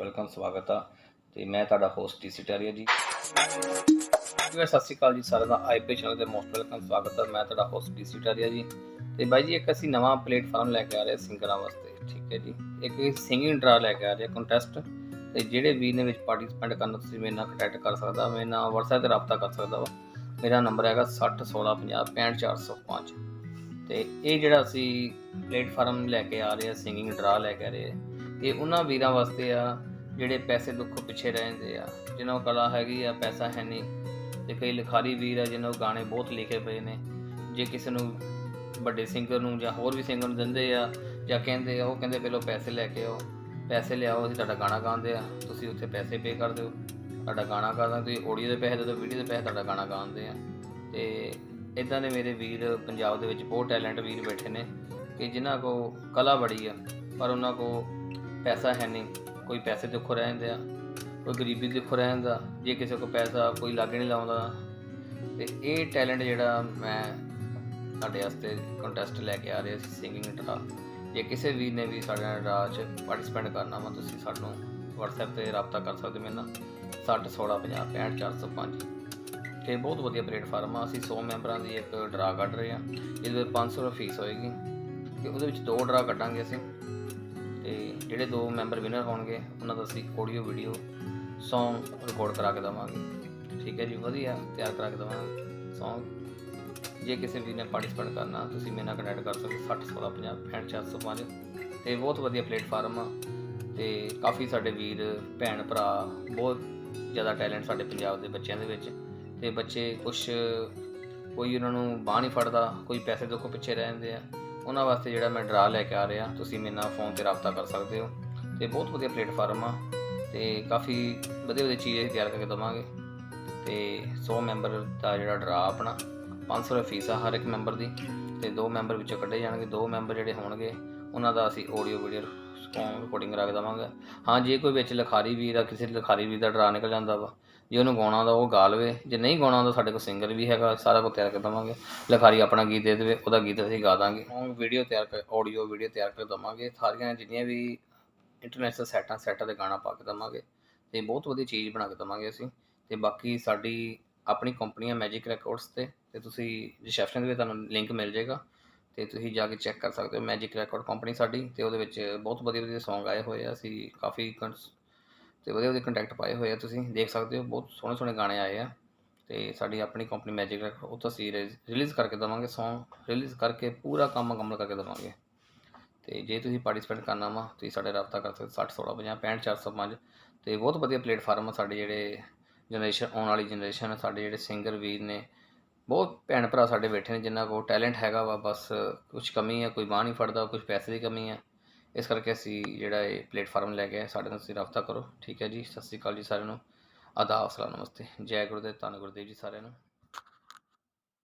Welcome, ਸਵਾਗਤ ਆ। ਤੇ ਮੈਂ ਤੁਹਾਡਾ ਹੋਸਟ ਟੀ ਟੈਰੀਆ ਜੀ। ਜੀ ਸਤਿ ਸ਼੍ਰੀ ਅਕਾਲ ਜੀ ਸਾਰਿਆਂ ਦਾ। ਆਈਪੀ ਚੈਨਲ ਤੇ ਮੋਸਟ ਵੈਲਕਮ, ਸਵਾਗਤ ਆ। ਮੈਂ ਤੁਹਾਡਾ ਹੋਸਟ ਟੀ ਟੈਰੀਆ ਜੀ। ਤੇ ਬਾਈ ਜੀ, ਇੱਕ ਅਸੀਂ ਨਵਾਂ ਪਲੇਟਫਾਰਮ ਲੈ ਕੇ ਆ ਰਹੇ ਹਾਂ ਸਿੰਗਰਾਂ ਵਾਸਤੇ, ਠੀਕ ਹੈ ਜੀ। ਇੱਕ ਸਿੰਗਿੰਗ ਡਰਾ ਲੈ ਕੇ ਆ ਰਹੇ ਕੰਟੈਸਟ ਤੇ ਜਿਹੜੇ ਵੀ ਨੇ ਵਿੱਚ ਪਾਰਟਿਸਿਪੇਟ ਕਰਨਾ ਤੁਸੀਂ ਮੇਰੇ ਨਾਲ ਕੰਟੈਕਟ ਕਰ ਸਕਦਾ। ਮੇਰੇ ਨਾਲ WhatsApp ਤੇ ਰਾਬਤਾ ਕਰ ਸਕਦਾ ਵਾ। ਮੇਰਾ ਨੰਬਰ ਹੈਗਾ 601650 ਤੇ ਇਹ ਜਿਹੜਾ ਅਸੀਂ ਪਲੇਟਫਾਰਮ ਲੈ ਕੇ ਆ ਰਹੇ ਹਾਂ ਸਿੰਗਿੰਗ ਡਰਾ ਲੈ ਕੇ ਆ ਰਹੇ ਹਾਂ ਇਹ ਉਹਨਾਂ ਵੀਰਾਂ ਵਾਸਤੇ ਆ ਜਿਹੜੇ ਪੈਸੇ ਦੁੱਖੋਂ ਪਿੱਛੇ ਰਹਿੰਦੇ ਆ, ਜਿਨ੍ਹਾਂ ਕਲਾ ਹੈਗੀ ਆ, ਪੈਸਾ ਹੈ ਨਹੀਂ ਤੇ ਕਈ ਲਿਖਾਰੀ ਵੀਰ ਆ ਜਿਨ੍ਹਾਂ ਕੋਲ ਗਾਣੇ ਬਹੁਤ ਲਿਖੇ ਪਏ ਨੇ। ਜੇ ਕਿਸੇ ਨੂੰ ਵੱਡੇ ਸਿੰਗਰ ਨੂੰ ਜਾਂ ਹੋਰ ਵੀ ਸਿੰਗਰ ਨੂੰ ਦਿੰਦੇ ਆ ਜਾਂ ਕਹਿੰਦੇ ਆ, ਉਹ ਕਹਿੰਦੇ ਪਹਿਲਾਂ ਪੈਸੇ ਲੈ ਕੇ ਆਓ, ਪੈਸੇ ਲਿਆਓ, ਅਸੀਂ ਤੁਹਾਡਾ ਗਾਣਾ ਗਾਉਂਦੇ ਆ, ਤੁਸੀਂ ਉੱਥੇ ਪੈਸੇ ਪੇ ਕਰ ਦਿਓ, ਤੁਹਾਡਾ ਗਾਣਾ ਗਾਉਂਦਾ ਤੁਸੀਂ ਆਡੀਓ ਦੇ ਪੈਸੇ ਦੇ ਦਿਓ ਵੀਡੀਓ ਦੇ ਪੈਸੇ ਤੁਹਾਡਾ ਗਾਣਾ ਗਾਉਂਦੇ ਆ। ਤੇ ਇਦਾਂ ਦੇ ਮੇਰੇ ਵੀਰ ਪੰਜਾਬ ਦੇ ਵਿੱਚ ਬਹੁਤ ਟੈਲੈਂਟ ਵੀਰ ਬੈਠੇ ਨੇ ਕਿ ਜਿਨ੍ਹਾਂ ਕੋ ਕਲਾ ਬੜੀ ਆ, ਪਰ ਉਹਨਾਂ ਕੋ ਪੈਸਾ ਹੈ ਨਹੀਂ, ਕੋਈ ਪੈਸੇ ਦੁੱਖ ਰਹਿੰਦੇ ਆ, ਕੋਈ ਗਰੀਬੀ ਦੁੱਖ ਰਹਿੰਦਾ, ਜੇ ਕਿਸੇ ਕੋ ਪੈਸਾ ਕੋਈ ਲਾਗੇ ਨਹੀਂ ਲਾਉਂਦਾ। ਤੇ ਇਹ ਟੈਲੈਂਟ ਜਿਹੜਾ ਮੈਂ ਸਾਡੇ ਵਾਸਤੇ ਕੰਟੈਸਟ ਲੈ ਕੇ ਆ ਰਿਹਾ ਸੀ ਸਿੰਗਿੰਗ ਦਾ ਜੇ ਕਿਸੇ ਵੀ ਨੇ ਵੀ ਸਾਡੇ ਨਾਲ ਡਰਾ 'ਚ ਪਾਰਟਿਸਿਪੇਟ ਕਰਨਾ ਵਾ, ਤੁਸੀਂ ਸਾਨੂੰ WhatsApp ਤੇ ਰਾਬਤਾ ਕਰ ਸਕਦੇ ਮੇਰੇ ਨਾਲ। 60 16 50 65 405 ਤੇ ਬਹੁਤ ਵਧੀਆ ਪਲੇਟਫਾਰਮ ਆ, ਅਸੀਂ 100 ਮੈਂਬਰਾਂ ਦੀ ਇੱਕ ਡਰਾ ਕੱਢ ਰਹੇ ਆ। ਜਿਹਦੇ ਵਿੱਚ 500 ਰੁਪਏ ਫੀਸ ਹੋਏਗੀ। ਤੇ ਉਹਦੇ ਵਿੱਚ ਦੋ ਡਰਾ ਕੱਢਾਂਗੇ ਅਸੀਂ। ਤੇ ਜਿਹੜੇ ਦੋ ਮੈਂਬਰ ਵਿਨਰ ਹੋਣਗੇ, ਉਹਨਾਂ ਦਾ ਅਸੀਂ ਆਡੀਓ ਵੀਡੀਓ Song ਰਿਕਾਰਡ ਕਰਾ ਕੇ ਦਵਾਂਗੇ। ਠੀਕ ਹੈ ਜੀ, ਵਧੀਆ, ਤਿਆਰ ਕਰਾ ਕੇ ਦਵਾਂਗੇ Song ਜੇ ਕਿਸੇ ਵੀ ਨੇ ਪਾਰਟਿਸਿਪੇਟ ਕਰਨਾ, ਤੁਸੀਂ ਮੇਰੇ ਨਾਲ ਕਨੈਕਟ ਕਰ ਸਕਦੇ 60 16 50 65 405 ਤੇ ਬਹੁਤ ਵਧੀਆ ਪਲੇਟਫਾਰਮ ਆ ਤੇ ਕਾਫੀ ਸਾਡੇ ਵੀਰ, ਭੈਣ, ਭਰਾ, ਬਹੁਤ ਜ਼ਿਆਦਾ ਟੈਲੈਂਟ ਸਾਡੇ ਪੰਜਾਬ ਦੇ ਬੱਚਿਆਂ ਦੇ ਵਿੱਚ। ਤੇ ਬੱਚੇ ਕੁਝ ਕੋਈ ਉਹਨਾਂ ਨੂੰ ਬਾਹ ਨਹੀਂ ਫੜਦਾ, ਕੋਈ ਪੈਸੇ ਦੇਖੋ ਪਿੱਛੇ ਰਹਿ ਜਾਂਦੇ ਆ। ਉਹਨਾਂ ਵਾਸਤੇ ਜਿਹੜਾ ਮੈਂ ਡਰਾ ਲੈ ਕੇ ਆ ਰਿਹਾ, ਤੁਸੀਂ ਮੇਰੇ ਨਾਲ ਫੋਨ ਤੇ ਰਾਬਤਾ ਕਰ ਸਕਦੇ ਹੋ। ਤੇ ਬਹੁਤ ਵਧੀਆ ਪਲੇਟਫਾਰਮ ਆ ਤੇ ਕਾਫੀ ਵਧੀਆ ਵਧੀਆ ਚੀਜ਼ ਅਸੀਂ ਤਿਆਰ ਕਰਕੇ ਦਵਾਂਗੇ। ਤੇ 100 ਮੈਂਬਰ ਦਾ ਜਿਹੜਾ ਡਰਾ ਆਪਣਾ 500 ਰੁਪਏ ਫੀਸ ਆ ਹਰ ਇੱਕ ਮੈਂਬਰ ਦੀ। ਤੇ ਦੋ ਮੈਂਬਰ ਵਿੱਚੋਂ ਕੱਢੇ ਜਾਣਗੇ, ਦੋ ਮੈਂਬਰ ਜਿਹੜੇ ਹੋਣਗੇ, ਉਹਨਾਂ ਦਾ ਅਸੀਂ ਆਡੀਓ ਵੀਡੀਓ ਸੌਂਗ ਰਿਕਾਰਡਿੰਗ ਕਰਾ ਦਵਾਂਗੇ। ਹਾਂ, ਜੇ ਕੋਈ ਵਿੱਚ ਲਿਖਾਰੀ ਵੀਰ ਦਾ ਕਿਸੇ ਲਿਖਾਰੀ ਵੀਰ ਦਾ ਡਰਾ ਨਿਕਲ ਜਾਂਦਾ ਵਾ ਜੇ ਉਹਨੂੰ ਗਾਉਣਾ ਦਾ ਉਹ ਗਾ ਲਵੇ। ਜੇ ਨਹੀਂ ਗਾਉਣਾ ਤਾਂ ਸਾਡੇ ਕੋਲ ਸਿੰਗਰ ਵੀ ਹੈਗਾ, ਸਾਰਾ ਕੁਝ ਤਿਆਰ ਕਰ ਦਵਾਂਗੇ। ਲਿਖਾਰੀ ਆਪਣਾ ਗੀਤ ਦੇ ਦੇਵੇ, ਉਹਦਾ ਗੀਤ ਅਸੀਂ ਗਾ ਦਾਂਗੇ। ਉਹ ਵੀਡੀਓ ਤਿਆਰ ਕਰ ਆਡੀਓ ਵੀਡੀਓ ਤਿਆਰ ਕਰ ਦਵਾਂਗੇ। ਸਾਰੀਆਂ ਜਿੰਨੀਆਂ ਵੀ ਇੰਟਰਨੈਸ਼ਨਲ ਸੈਟਾਂ ਸੈਟਾਂ ਦੇ ਗਾਣਾ ਪਾ ਕੇ ਦਵਾਂਗੇ। ਤੇ ਬਹੁਤ ਵਧੀਆ ਚੀਜ਼ ਬਣਾ ਕੇ ਦਵਾਂਗੇ ਅਸੀਂ। ਤੇ ਬਾਕੀ ਸਾਡੀ ਆਪਣੀ ਕੰਪਨੀ ਹੈ ਮੈਜਿਕ ਰੈਕੋਰਡਸ ਤੇ। ਤੇ ਤੁਸੀਂ ਰਿਸੈਪਸ਼ਨ ਦੇ ਵਿੱਚ ਤੁਹਾਨੂੰ ਲਿੰਕ ਮਿਲ ਜਾਏਗਾ। ਤੇ ਤੁਸੀਂ ਜਾ ਕੇ ਚੈੱਕ ਕਰ ਸਕਦੇ ਹੋ। ਮੈਜਿਕ ਰੈਕੋਰਡ ਕੰਪਨੀ ਸਾਡੀ। ਤੇ ਉਹਦੇ ਵਿੱਚ ਬਹੁਤ ਵਧੀਆ ਵਧੀਆ Song ਆਏ ਹੋਏ ਆ। ਅਸੀਂ ਕਾਫੀ ਕਨਸ- ਤੇ ਵਧੀਆ ਵਧੀਆ ਕੰਟੈਕਟ ਪਾਏ ਹੋਏ ਆ ਤੁਸੀਂ, ਦੇਖ ਸਕਦੇ ਹੋ, ਬਹੁਤ ਸੋਹਣੇ ਸੋਹਣੇ ਗਾਣੇ ਆਏ ਆ। ਤੇ ਸਾਡੀ ਆਪਣੀ ਕੰਪਨੀ ਮੈਜਿਕ ਉਹ ਤਾਂ ਅਸੀਂ ਰਿਲੀਜ਼ ਕਰਕੇ ਦਵਾਂਗੇ, Song ਰਿਲੀਜ਼ ਕਰਕੇ ਪੂਰਾ ਕੰਮ ਮੁਕੰਮਲ ਕਰਕੇ ਦਵਾਂਗੇ। ਤੇ ਜੇ ਤੁਸੀਂ ਪਾਰਟਿਸਿਪੇਟ ਕਰਨਾ ਵਾ, ਤੁਸੀਂ ਸਾਡੇ ਰਾਬਤਾ ਕਰ ਸਕਦੇ 60 16 50 65 405 ਤੇ ਬਹੁਤ ਵਧੀਆ ਪਲੇਟਫਾਰਮ ਆ ਸਾਡੇ ਜਿਹੜੇ ਜਨਰੇਸ਼ਨ ਆਉਣ ਵਾਲੀ ਜਨਰੇਸ਼ਨ ਆ, ਸਾਡੇ ਜਿਹੜੇ ਸਿੰਗਰ ਵੀਰ ਨੇ, ਬਹੁਤ ਭੈਣ ਭਰਾ ਸਾਡੇ ਬੈਠੇ ਨੇ ਜਿਨ੍ਹਾਂ ਕੋਲ ਟੈਲੈਂਟ ਹੈਗਾ ਵਾ, ਬਸ ਕੁਝ ਕਮੀ ਹੈ ਕੋਈ ਬਾਹ ਨਹੀਂ ਫੜਦਾ ਕੁਝ ਪੈਸੇ ਦੀ ਕਮੀ ਹੈ ਇਸ ਕਰਕੇ ਅਸੀਂ ਜਿਹੜਾ ਇਹ ਪਲੇਟਫਾਰਮ ਲੈ ਕੇ ਸਾਡੇ ਨਾਲ ਤੁਸੀਂ ਰਾਬਤਾ ਕਰੋ। ਠੀਕ ਹੈ ਜੀ। ਸਤਿ ਸ਼੍ਰੀ ਅਕਾਲ ਜੀ ਸਾਰਿਆਂ ਨੂੰ। ਆਦਾਬ, ਸਲਾਮ, ਨਮਸਤੇ। ਜੈ ਗੁਰਦੇਵ, ਧੰਨ ਗੁਰਦੇਵ ਜੀ ਸਾਰਿਆਂ ਨੂੰ।